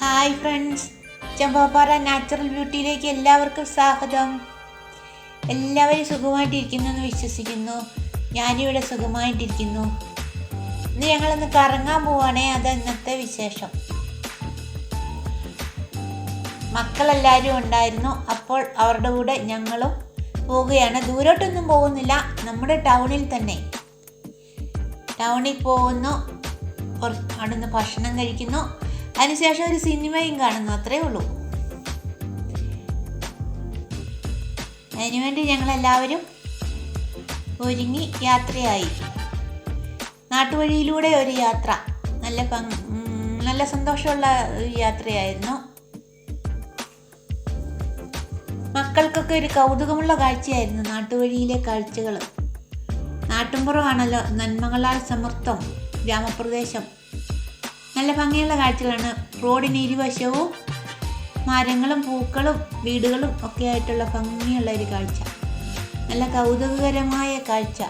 Hi friends Champappara natural ബ്യൂട്ടിയിലേക്ക് എല്ലാവർക്കും സ്വാഗതം. എല്ലാവരും സുഖമായിട്ടിരിക്കുന്നു എന്ന് വിശ്വസിക്കുന്നു. ഞാനിവിടെ സുഖമായിട്ടിരിക്കുന്നു. ഇന്ന് ഞങ്ങളൊന്ന് കറങ്ങാൻ പോവാണേ അത് ഇന്നത്തെ വിശേഷം. മക്കളെല്ലാവരും ഉണ്ടായിരുന്നു അപ്പോൾ അവരുടെ കൂടെ ഞങ്ങളും പോവുകയാണ്. ദൂരോട്ടൊന്നും പോകുന്നില്ല നമ്മുടെ ടൗണിൽ തന്നെ. ടൗണിൽ പോകുന്നു കുറച്ച് അവിടുന്ന് ഭക്ഷണം കഴിക്കുന്നു. അതിനുശേഷം ഒരു സിനിമയും കാണുന്നു അത്രേ ഉള്ളൂ. അതിനുവേണ്ടി ഞങ്ങളെല്ലാവരും ഒരുങ്ങി യാത്രയായി. നാട്ടുവഴിയിലൂടെ ഒരു യാത്ര. നല്ല നല്ല സന്തോഷമുള്ള ഒരു യാത്രയായിരുന്നു. മക്കൾക്കൊക്കെ ഒരു കൗതുകമുള്ള കാഴ്ചയായിരുന്നു നാട്ടുവഴിയിലെ കാഴ്ചകൾ നാട്ടുമ്പുറമാണല്ലോ നന്മകളാൽ സമൃദ്ധം ഗ്രാമപ്രദേശം. നല്ല ഭംഗിയുള്ള കാഴ്ചകളാണ്. റോഡിന് ഇരുവശവും മരങ്ങളും പൂക്കളും വീടുകളും ഒക്കെ ആയിട്ടുള്ള ഭംഗിയുള്ള ഒരു കാഴ്ച. നല്ല കൗതുകകരമായ കാഴ്ച.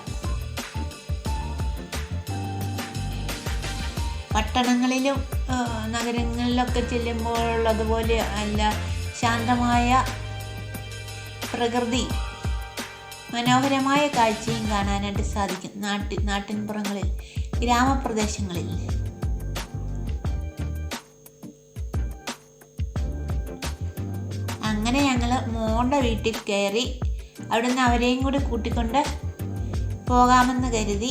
പട്ടണങ്ങളിലും നഗരങ്ങളിലൊക്കെ ചെല്ലുമ്പോഴുള്ളതുപോലെ അല്ല ശാന്തമായ പ്രകൃതി. മനോഹരമായ കാഴ്ചയും കാണാനായിട്ട് സാധിക്കും. നാട്ടി നാട്ടിൻപുറങ്ങളിൽ ഗ്രാമപ്രദേശങ്ങളിൽ. അങ്ങനെ ഞങ്ങൾ മോളുടെ വീട്ടിൽ കയറി അവിടുന്ന് അവരെയും കൂടി കൂട്ടിക്കൊണ്ട് പോകാമെന്ന് കരുതി.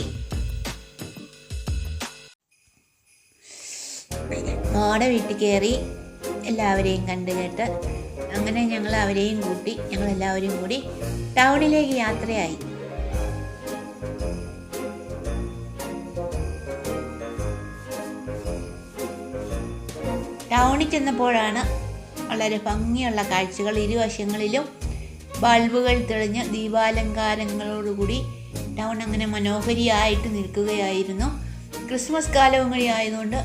മോടെ വീട്ടിൽ കയറി എല്ലാവരെയും കണ്ടു കേട്ട് അങ്ങനെ ഞങ്ങൾ അവരെയും കൂട്ടി ഞങ്ങൾ എല്ലാവരും കൂടി ടൗണിലേക്ക് യാത്രയായി. ടൗണിൽ ചെന്നപ്പോഴാണ് വളരെ ഭംഗിയുള്ള കാഴ്ചകൾ ഇരുവശങ്ങളിലും ബൾബുകൾ തെളിഞ്ഞ് ദീപാലങ്കാരങ്ങളോടുകൂടി ടൗൺ അങ്ങനെ മനോഹരിയായിട്ട് നിൽക്കുകയായിരുന്നു. ക്രിസ്മസ് കാലവും കൂടി ആയതുകൊണ്ട്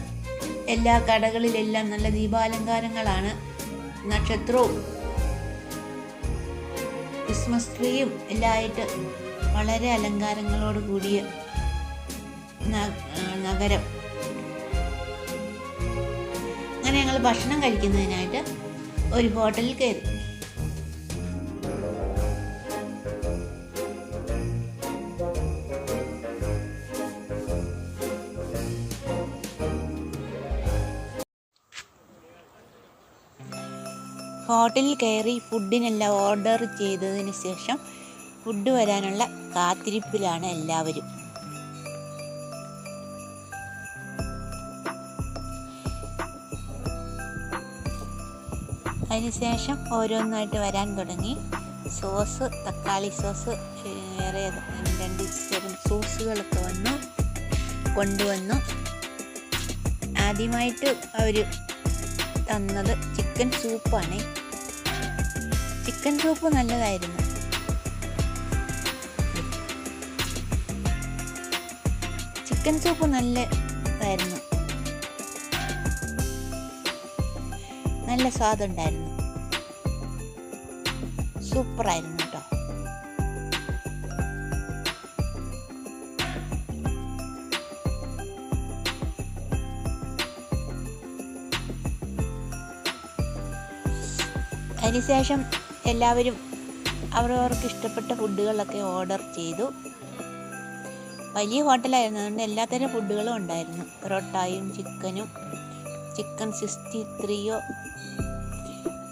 എല്ലാ കടകളിലെല്ലാം നല്ല ദീപാലങ്കാരങ്ങളാണ്. നക്ഷത്രവും ക്രിസ്മസ് ട്രീയും എല്ലായിട്ട് വളരെ അലങ്കാരങ്ങളോട് കൂടിയ നഗരം. അങ്ങനെ ഞങ്ങൾ ഭക്ഷണം കഴിക്കുന്നതിനായിട്ട് ഒരു ഹോട്ടലിൽ കയറി. ഹോട്ടലിൽ കയറി ഫുഡിനെല്ലാം ഓർഡർ ചെയ്തതിന് ശേഷം ഫുഡ് വരാനുള്ള കാത്തിരിപ്പിലാണ് എല്ലാവരും. അതിനുശേഷം ഓരോന്നായിട്ട് വരാൻ തുടങ്ങി. സോസ് തക്കാളി സോസ് വേറെ രണ്ട് തരം സോസുകളൊക്കെ വന്നു കൊണ്ടുവന്നു. ആദ്യമായിട്ട് അവർ തന്നത് ചിക്കൻ സൂപ്പാണ്. ചിക്കൻ സൂപ്പ് നല്ലതായിരുന്നു. ചിക്കൻ സൂപ്പ് നല്ലതായിരുന്നു. നല്ല സ്വാദുണ്ടായിരുന്നു സൂപ്പറായിരുന്നു കേട്ടോ അതിനുശേഷം എല്ലാവരും അവരവർക്ക് ഇഷ്ടപ്പെട്ട ഫുഡുകളൊക്കെ ഓർഡർ ചെയ്തു. വലിയ ഹോട്ടലായിരുന്നു. അതുകൊണ്ട് എല്ലാത്തരം ഫുഡുകളും ഉണ്ടായിരുന്നു. പൊറോട്ടായും ചിക്കനും ചിക്കൻ സിക്സ്റ്റി ത്രീയോ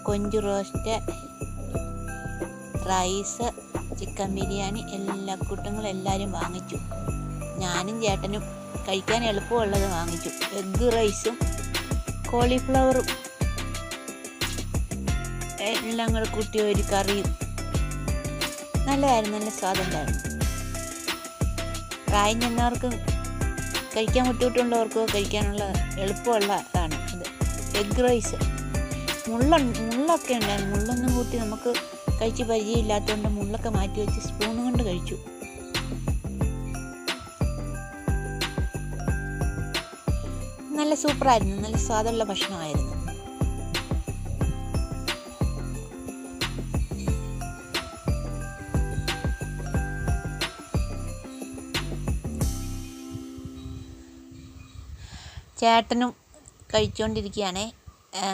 കൊഞ്ച് റോസ്റ്റ് റൈസ് ചിക്കൻ ബിരിയാണി എല്ലാ കൂട്ടങ്ങളും എല്ലാവരും വാങ്ങിച്ചു. ഞാനും ചേട്ടനും കഴിക്കാൻ എളുപ്പമുള്ളത് വാങ്ങിച്ചു. എഗ്ഗ് റൈസും കോളിഫ്ലവറും എല്ലാം കൂടെ കൂട്ടിയ ഒരു കറിയും. നല്ലതായിരുന്നു നല്ല സ്വാദുണ്ടായിരുന്നു. പ്രായം ചെന്നവർക്കും കഴിക്കാൻ ബുദ്ധിമുട്ടുള്ളവർക്കോ കഴിക്കാനുള്ള എളുപ്പമുള്ള ഇതാണ് ഇത്. എഗ് റൈസ് മുള്ള മുള്ളൊക്കെ ഉണ്ടായിരുന്നു. മുള്ളൊന്നും കൂട്ടി നമുക്ക് കഴിച്ച് പരിചയമില്ലാത്തതുകൊണ്ട് മുള്ളൊക്കെ മാറ്റി വെച്ച് സ്പൂൺ കൊണ്ട് കഴിച്ചു. നല്ല സൂപ്പറായിരുന്നു നല്ല സ്വാദുള്ള ഭക്ഷണമായിരുന്നു. ചേട്ടനും കഴിച്ചുകൊണ്ടിരിക്കുകയാണ്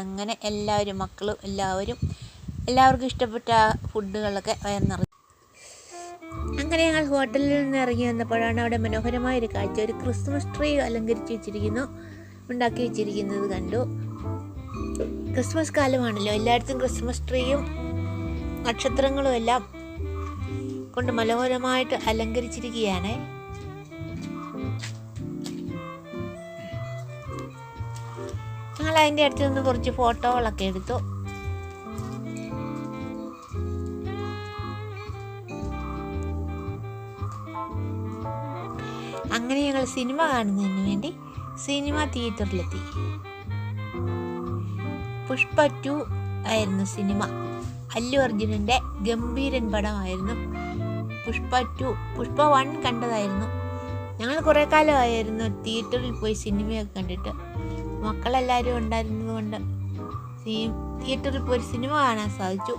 അങ്ങനെ എല്ലാവരും മക്കളും എല്ലാവരും എല്ലാവർക്കും ഇഷ്ടപ്പെട്ട ഫുഡുകളൊക്കെ നിറഞ്ഞു അങ്ങനെ ഞങ്ങൾ ഹോട്ടലിൽ നിന്ന് ഇറങ്ങി വന്നപ്പോഴാണ് അവിടെ മനോഹരമായ ഒരു കാഴ്ച. ഒരു ക്രിസ്മസ് ട്രീ അലങ്കരിച്ച് വെച്ചിരിക്കുന്നു ഉണ്ടാക്കി വെച്ചിരിക്കുന്നത് കണ്ടു. ക്രിസ്മസ് കാലമാണല്ലോ. എല്ലായിടത്തും ക്രിസ്മസ് ട്രീയും നക്ഷത്രങ്ങളും എല്ലാം കൊണ്ട് മനോഹരമായിട്ട് അലങ്കരിച്ചിരിക്കുകയാണ്. ഞങ്ങൾ അതിന്റെ അടുത്ത് നിന്ന് കുറച്ച് ഫോട്ടോകളൊക്കെ എടുത്തു. അങ്ങനെ ഞങ്ങൾ സിനിമ കാണുന്നതിന് വേണ്ടി സിനിമ തിയേറ്ററിലെത്തി. പുഷ്പ ടു ആയിരുന്നു സിനിമ. അല്ലു അർജുനന്റെ ഗംഭീരൻ പടമായിരുന്നു പുഷ്പ ടു. പുഷ്പ വൺ കണ്ടതായിരുന്നു. ഞങ്ങൾ കുറേ കാലമായിരുന്നു തിയേറ്ററിൽ പോയി സിനിമയൊക്കെ കണ്ടിട്ട്. മക്കളെല്ലാവരും ഉണ്ടായിരുന്നതുകൊണ്ട് തിയേറ്ററിൽ പോയി സിനിമ കാണാൻ സാധിച്ചു.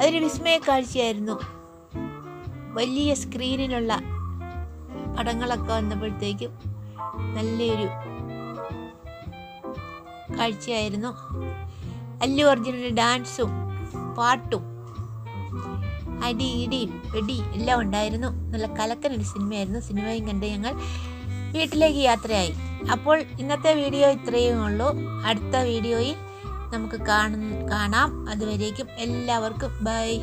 അതൊരു വിസ്മയ കാഴ്ചയായിരുന്നു. വലിയ സ്ക്രീനിലുള്ള പടങ്ങളൊക്കെ വന്നപ്പോഴത്തേക്കും നല്ലൊരു കാഴ്ചയായിരുന്നു. അല്ലു അർജുനന്റെ ഡാൻസും പാട്ടും അടി ഇടിയും വെടി എല്ലാം ഉണ്ടായിരുന്നു. നല്ല കലക്കനൊരു സിനിമയായിരുന്നു. സിനിമയും കണ്ട് ഞങ്ങൾ വീട്ടിലേക്ക് യാത്രയായി. അപ്പോൾ ഇന്നത്തെ വീഡിയോ ഇത്രയും ഉള്ളൂ. അടുത്ത വീഡിയോയിൽ നമുക്ക് കാണാം അതുവരേക്കും എല്ലാവർക്കും ബൈ.